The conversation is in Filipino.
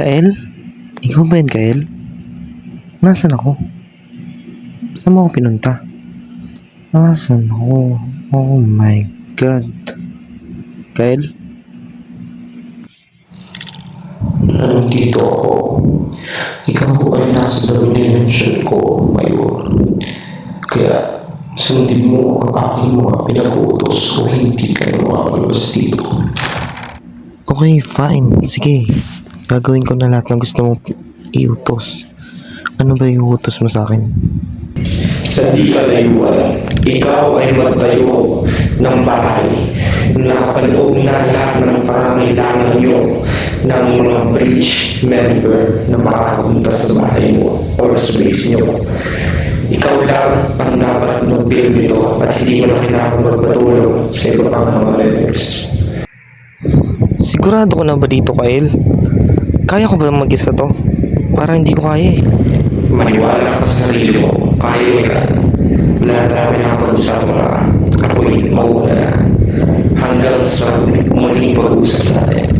Kael? Ikaw ba yan, Kael? Nasaan ako? Saan mo ako pinunta? Nasaan ako? Oh my God. Kael? Nandito ako. Ikaw po ay nasa dimension ko, Mayor. Kaya sundin mo ang aking mga pinag-uutos o hindi ka na makalabas dito. Okay, fine. Sige. Gagawin ko na lahat ng gusto mo iutos. Ano ba iutos mo sa akin? Sa di ka layuan, ikaw ay magtayo ng bahay na kapaloob na lahat ng pangangailangan nyo ng mga bridge member na makakapunta sa bahay mo or sa base nyo. Ikaw lang ang dapat mag-build nito at hindi mo na kailangan magpatulong sa iba pang mga members. Sigurado ko na ba dito, Kael? Kaya ko ba mag-isa to? Para hindi ko kaya eh. Maniwala ka sa sarili mo. Kaya mo yan. Lahat na pinakapag-usap mo na. Ako'y mauuna na. Hanggang sa muling pag-uusap natin.